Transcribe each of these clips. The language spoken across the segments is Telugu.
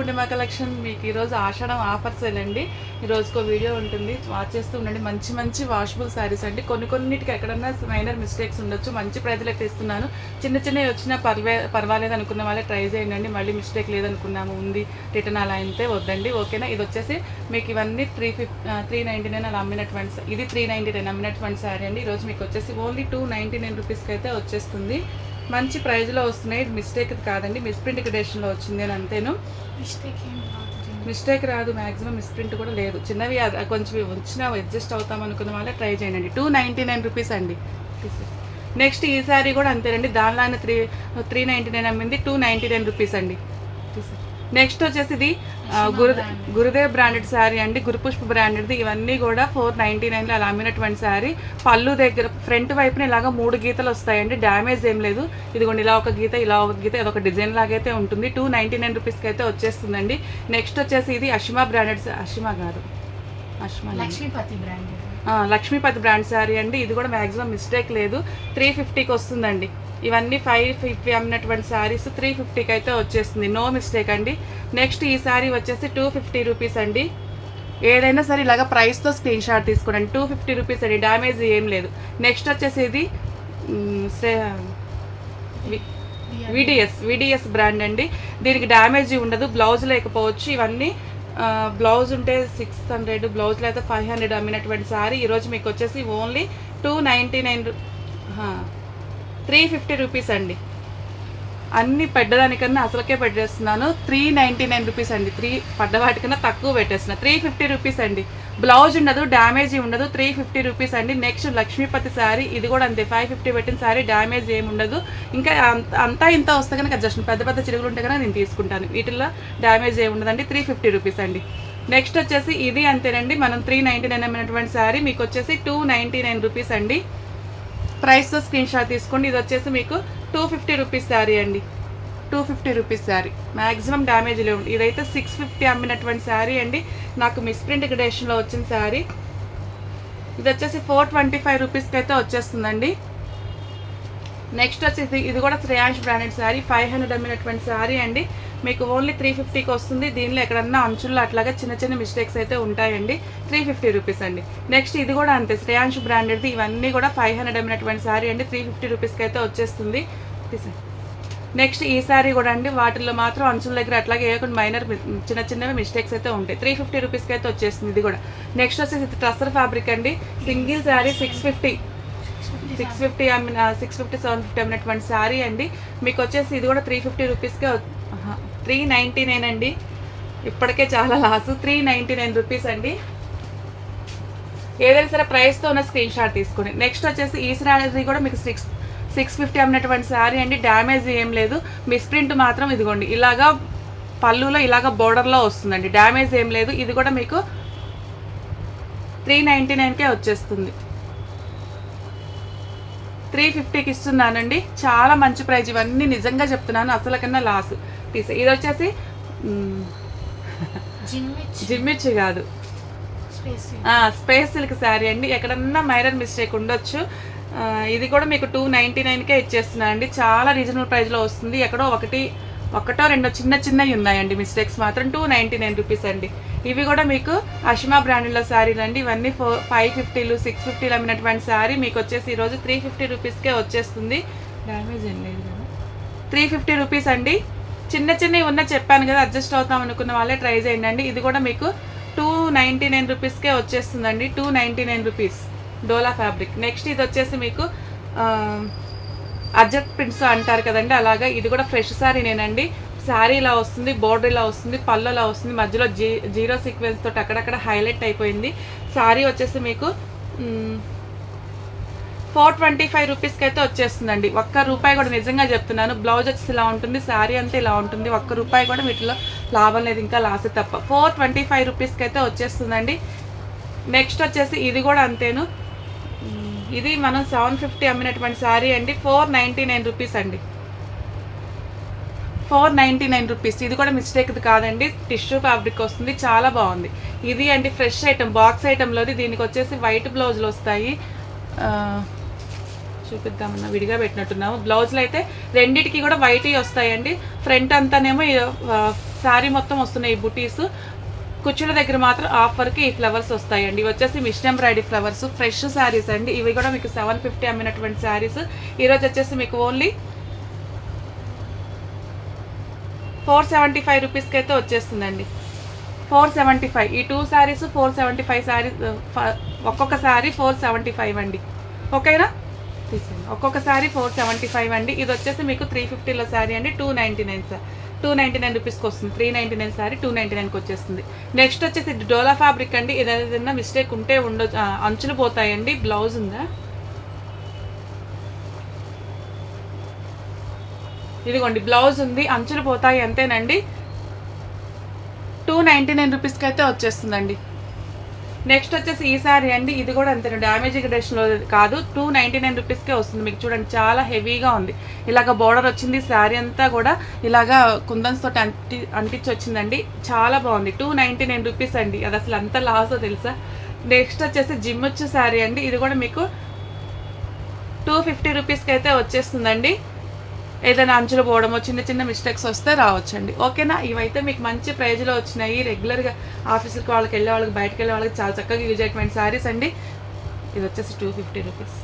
పూర్ణిమ కలెక్షన్ మీకు ఈరోజు ఆషాఢం ఆఫర్స్ అండి ఈ రోజుకో వీడియో ఉంటుంది. వాచ్ చేస్తూ ఉండండి. మంచి మంచి వాషబుల్ శారీస్ అండి. కొన్ని కొన్నిటికి ఎక్కడన్నా మైనర్ మిస్టేక్స్ ఉండొచ్చు. మంచి ప్రైజ్లకు ఇస్తున్నాను చిన్న చిన్నవి వచ్చినా పర్వే పర్వాలేదు అనుకున్న వాళ్ళే ట్రై చేయండి. మళ్ళీ మిస్టేక్ లేదనుకున్నాము ఉంది. రిటర్న్ అలా అయితే వద్దండి. ఓకేనా? ఇది వచ్చేసి మీకు ఇవన్నీ త్రీ ఫిఫ్ త్రీ నైంటీ నైన్ అలా అమ్మినటువంటి ఇది త్రీ నైంటీ నైన్ అమ్మినటువంటి శారీ అండి. ఈరోజు మీకు వచ్చేసి ఓన్లీ టూ నైంటీ నైన్ రూపీస్కి అయితే వచ్చేస్తుంది. మంచి ప్రైజ్లో వస్తున్నాయి. మిస్టేక్ కాదండి. మిస్ప్రింట్ గ్రేషన్లో వచ్చింది అని అంతేను. మిస్టేక్ రాదు దీనికి. మిస్టేక్ రాదు. మాక్సిమం మిస్ప్రింట్ కూడా లేదు. చిన్నవి కొంచెం వచ్చినా అడ్జస్ట్ అవుతాం అనుకున్న వాళ్ళే ట్రై చేయండి. టూ నైంటీ నైన్ రూపీస్ అండి. నెక్స్ట్ ఈ సారీ కూడా అంతేనండి. దానిలో త్రీ త్రీ నైంటీ నైన్ అమ్మింది టూ నైంటీ నైన్ రూపీస్ అండి నెక్స్ట్ వచ్చేసి ఇది గురు గురుదేవ్ బ్రాండెడ్ శారీ అండి గురుపుష్ప బ్రాండెడ్ది. ఇవన్నీ కూడా ఫోర్ నైంటీ నైన్లో అలా అమ్మినటువంటి శారీ. పళ్ళు దగ్గర ఫ్రంట్ వైపున ఇలాగ మూడు గీతలు వస్తాయండి. డ్యామేజ్ ఏం లేదు. ఇదిగోండి ఇలా ఒక గీత ఇలా ఒక గీత ఇదొక డిజైన్ లాగైతే ఉంటుంది. టూ నైంటీ నైన్ రూపీస్కి అయితే వచ్చేస్తుందండి. నెక్స్ట్ వచ్చేసి ఇది అషిమా బ్రాండెడ్ అషిమా కాదు. అషిమా లక్ష్మీపతి బ్రాండ్ లక్ష్మీపతి బ్రాండ్ శారీ అండి. ఇది కూడా మ్యాక్సిమం మిస్టేక్ లేదు. త్రీ ఫిఫ్టీకి వస్తుందండి. ఇవన్నీ ఫైవ్ ఫిఫ్టీ అమ్మినటువంటి శారీస్ త్రీ ఫిఫ్టీకి అయితే వచ్చేస్తుంది. నో మిస్టేక్ అండి. నెక్స్ట్ ఈ శారీ వచ్చేసి టూ ఫిఫ్టీ రూపీస్ అండి. ఏదైనా సరే ఇలాగ ప్రైస్తో స్క్రీన్ షాట్ తీసుకోండి. టూ ఫిఫ్టీ రూపీస్ అండి. డ్యామేజ్ ఏం లేదు. నెక్స్ట్ వచ్చేసి ఇది సే- వి- విడిఎస్ విడిఎస్ బ్రాండ్ అండి. దీనికి డ్యామేజ్ ఉండదు. బ్లౌజ్ లేకపోవచ్చు. ఇవన్నీ బ్లౌజ్ ఉంటే సిక్స్ హండ్రెడ్ బ్లౌజ్లో అయితే ఫైవ్ హండ్రెడ్ అమ్మినటువంటి సారీ ఈరోజు మీకు వచ్చేసి only two ninety nine three fifty rupees అండి. అన్ని పెద్దదానికన్నా అసలుకే పెట్టేస్తున్నాను. త్రీ నైంటీ నైన్ రూపీస్ అండి. త్రీ పడ్డవాటికన్నా తక్కువ పెట్టేస్తున్నా. త్రీ ఫిఫ్టీ రూపీస్ అండి. బ్లౌజ్ ఉండదు డ్యామేజ్ ఉండదు త్రీ ఫిఫ్టీ రూపీస్ అండి. నెక్స్ట్ లక్ష్మీపతి శారీ ఇది కూడా అంతే. ఫైవ్ ఫిఫ్టీ పెట్టిన శారీ డ్యామేజ్ ఏమి ఉండదు. ఇంకా అంత- అంతా ఇంత వస్తే కనుక జస్ట్ పెద్ద పెద్ద చిరుగులు ఉంటే కనుక నేను తీసుకుంటాను. వీటిల్లో డ్యామేజ్ ఏమి ఉండదండి. త్రీ ఫిఫ్టీ రూపీస్ అండి. నెక్స్ట్ వచ్చేసి ఇది అంతేనండి. మనం త్రీ నైంటీ నైన్ అమ్మినటువంటి శారీ మీకు వచ్చేసి టూ నైంటీ నైన్ రూపీస్ అండి. ప్రైస్తో స్క్రీన్ షాట్ తీసుకోండి. ఇది వచ్చేసి మీకు టూ ఫిఫ్టీ రూపీస్ శారీ అండి. Two fifty rupees sari maximum damage లేవు ఇదైతే సిక్స్ ఫిఫ్టీ అమ్మినటువంటి శారీ అండి. నాకు మిస్ప్రింట్ గ్రేషన్లో వచ్చిన శారీ ఇది వచ్చేసి ఫోర్ ట్వంటీ ఫైవ్ రూపీస్కి అయితే వచ్చేస్తుందండి. నెక్స్ట్ వచ్చేసి ఇది కూడా Shreyansh branded sari five hundred అమ్మినటువంటి sari అండి. మీకు ఓన్లీ త్రీ ఫిఫ్టీకి వస్తుంది. దీనిలో ఎక్కడన్నా అంచుల్లో అట్లాగా చిన్న చిన్న మిస్టేక్స్ అయితే ఉంటాయండి. త్రీ ఫిఫ్టీ రూపీస్ అండి. నెక్స్ట్ ఇది కూడా అంతే శ్రేయాంష్ బ్రాండెడ్ది ఇవన్నీ కూడా ఫైవ్ హండ్రెడ్ అమ్మినటువంటి శారీ అండి. త్రీ ఫిఫ్టీ రూపీస్కి అయితే వచ్చేస్తుంది. నెక్స్ట్ ఈ శారీ కూడా అండి. వాటిల్లో మాత్రం అంచుల దగ్గర అట్లాగే ఏకుండా మైనర్ చిన్న చిన్నవి మిస్టేక్స్ అయితే ఉంటాయి. త్రీ ఫిఫ్టీ రూపీస్కి అయితే వచ్చేస్తుంది ఇది కూడా. నెక్స్ట్ వచ్చేసి ఇది ట్రస్టర్ ఫ్యాబ్రిక్ అండి. Single sari six fifty six fifty అమ్మిన సిక్స్ ఫిఫ్టీ సెవెన్ ఫిఫ్టీ అమ్మినటువంటి శారీ అండి. మీకు వచ్చేసి ఇది కూడా త్రీ ఫిఫ్టీ రూపీస్కే త్రీ నైంటీ నైన్ అండి. ఇప్పటికే చాలా loss three ninety nine rupees అండి. ఏదైనా సరే ప్రైస్తో ఉన్న స్క్రీన్ షాట్ తీసుకుని. నెక్స్ట్ వచ్చేసి ఈ శారీ కూడా మీకు సిక్స్ సిక్స్ ఫిఫ్టీ అమ్మినటువంటి శారీ అండి. డ్యామేజ్ ఏం లేదు. మిస్ప్రింట్ మాత్రం ఇదిగోండి. ఇలాగా పళ్ళులో ఇలాగ బోర్డర్లో వస్తుందండి. డ్యామేజ్ ఏం లేదు. ఇది కూడా మీకు త్రీ నైంటీ నైన్కే వచ్చేస్తుంది. త్రీ ఫిఫ్టీకి ఇస్తున్నానండి. చాలా మంచి ప్రైజ్ ఇవన్నీ నిజంగా చెప్తున్నాను. అసలు కన్నా లాస్ తీసే ఇది వచ్చేసి జిమ్మిచ్చి. కాదు. Space silk. శారీ అండి. ఎక్కడన్నా మైరన్ మిస్టేక్ ఉండొచ్చు. ఇది కూడా మీకు టూ నైంటీ నైన్కే ఇచ్చేస్తున్నాను అండి చాలా రీజనబుల్ ప్రైస్లో వస్తుంది. ఎక్కడో ఒకటి ఒకటో రెండో చిన్న చిన్నవి ఉన్నాయండి మిస్టేక్స్ మాత్రం. టూ నైంటీ నైన్ రూపీస్ అండి. ఇవి కూడా మీకు అషిమా బ్రాండ్లో శారీలు అండి. ఇవన్నీ ఫోర్ ఫైవ్ ఫిఫ్టీలు సిక్స్ ఫిఫ్టీలు అమ్మినటువంటి శారీ. మీకు వచ్చేసి ఈరోజు త్రీ ఫిఫ్టీ రూపీస్కే వచ్చేస్తుంది. డ్యామేజ్ ఏం లేదు కదా. త్రీ ఫిఫ్టీ రూపీస్ అండి. చిన్న చిన్నవి ఉన్న చెప్పాను కదా అడ్జస్ట్ అవుతాం అనుకున్న వాళ్ళే ట్రై చేయండి. అండి ఇది కూడా మీకు టూ నైంటీ నైన్ రూపీస్కే వచ్చేస్తుందండి. Two ninety nine rupees Dola fabric next ఇది వచ్చేసి మీకు అర్జెంట్ ప్రింట్స్ అంటారు కదండి అలాగా. ఇది కూడా ఫ్రెష్ శారీ నేనండి. శారీ ఇలా వస్తుంది బోర్డర్ ఇలా వస్తుంది పళ్ళు ఇలా వస్తుంది. మధ్యలో జీ జీరో సీక్వెన్స్ తోటి అక్కడక్కడ హైలైట్ అయిపోయింది. శారీ వచ్చేసి మీకు ఫోర్ ట్వంటీ ఫైవ్ రూపీస్కి అయితే వచ్చేస్తుందండి. ఒక్క రూపాయి కూడా నిజంగా చెప్తున్నాను. బ్లౌజ్ వచ్చేసి ఇలా ఉంటుంది శారీ అంతా ఇలా ఉంటుంది. ఒక్క రూపాయి కూడా వీటిలో లాభం లేదు ఇంకా లాస్ తప్ప. ఫోర్ ట్వంటీ ఫైవ్ రూపీస్కి అయితే వచ్చేస్తుందండి. నెక్స్ట్ వచ్చేసి ఇది కూడా అంతేను. ఇది మనం సెవెన్ ఫిఫ్టీ అమ్మినటువంటి శారీ అండి. ఫోర్ నైంటీ నైన్ రూపీస్ అండి. Four ninety nine rupees. ఇది కూడా మిస్టేక్ కాదండి. టిష్యూ ఫ్యాబ్రిక్ వస్తుంది. చాలా బాగుంది. ఇది అండి ఫ్రెష్ ఐటమ్ బాక్స్ ఐటెంలోది దీనికి వచ్చేసి వైట్ బ్లౌజులు వస్తాయి చూపిద్దామన్నా విడిగా పెట్టినట్టున్నాము. బ్లౌజ్లు అయితే రెండిటికి కూడా వైట్ వస్తాయండి. ఫ్రంట్ అంతానేమో శారీ మొత్తం వస్తున్నాయి ఈ బుటీస్. కుచ్చుల దగ్గర మాత్రం ఆఫర్కి ఈ ఫ్లవర్స్ వస్తాయండి. ఇవి వచ్చేసి machine embroidery flowers fresh saris అండి. ఇవి కూడా మీకు సెవెన్ ఫిఫ్టీ అమ్మినటువంటి శారీస్. ఈరోజు వచ్చేసి మీకు ఓన్లీ ఫోర్ సెవెంటీ ఫైవ్ రూపీస్కి అయితే వచ్చేస్తుందండి. Four seventy five. ఈ two saris four seventy five sari ఒక్కొక్క శారీ ఫోర్ సెవెంటీ ఫైవ్ అండి. ఓకేనా? ఒక్కొక్క శారీ ఫోర్ సెవెంటీ ఫైవ్ అండి. ఇది వచ్చేసి మీకు త్రీ ఫిఫ్టీలో శారీ అండి. Two ninety nine sir two ninety nine రూపీస్కి వస్తుంది. Three ninety nine sari two ninety నైన్కి వచ్చేస్తుంది. నెక్స్ట్ వచ్చేసి డోలా ఫ్యాబ్రిక్ అండి. ఏదైనా మిస్టేక్ ఉంటే ఉండొచ్చు అంచులు పోతాయండి. బ్లౌజ్ ఉందా? ఇదిగోండి బ్లౌజ్ ఉంది. అంచులు పోతాయి అంతేనండి. టూ నైంటీ నైన్ రూపీస్కి అయితే వచ్చేస్తుందండి. నెక్స్ట్ వచ్చేసి ఈ సారీ అండి ఇది కూడా అంతే డ్యామేజ్లో కాదు టూ నైంటీ నైన్ రూపీస్కే వస్తుంది. మీకు చూడండి చాలా హెవీగా ఉంది. ఇలాగ బోర్డర్ వచ్చింది శారీ అంతా కూడా ఇలాగా కుందన్స్ తోటి అంటి అంటించి వచ్చిందండి చాలా బాగుంది. టూ నైంటీ నైన్ రూపీస్ అండి. అది అసలు అంత లాస్ తెలుసా? నెక్స్ట్ వచ్చేసి జిమ్ వచ్చే శారీ అండి. ఇది కూడా మీకు టూ ఫిఫ్టీ రూపీస్కి అయితే వచ్చేస్తుందండి. ఏదైనా అంచులు పోవడమో చిన్న చిన్న మిస్టేక్స్ వస్తే రావచ్చండి. ఓకేనా? ఇవైతే మీకు మంచి ప్రైజ్లో వచ్చినాయి. రెగ్యులర్గా ఆఫీసుకి వాళ్ళకి వెళ్ళే వాళ్ళకి బయటకు వెళ్ళే వాళ్ళకి చాలా చక్కగా యూజ్ అయ్యేటువంటి శారీస్ అండి. ఇది వచ్చేసి టూ ఫిఫ్టీ రూపీస్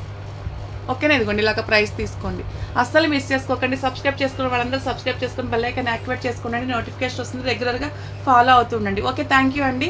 ఓకేనా? ఇదిగోండి ఇలాగ ప్రైస్ తీసుకోండి. అస్సలు మిస్ చేసుకోకండి. సబ్స్క్రైబ్ చేసుకున్న వాళ్ళందరూ సబ్స్క్రైబ్ చేసుకుని బెల్లైకన్ యాక్టివేట్ చేసుకోండి. నోటిఫికేషన్ వస్తుంది. రెగ్యులర్గా ఫాలో అవుతుండండి. ఓకే థ్యాంక్ యూ అండి.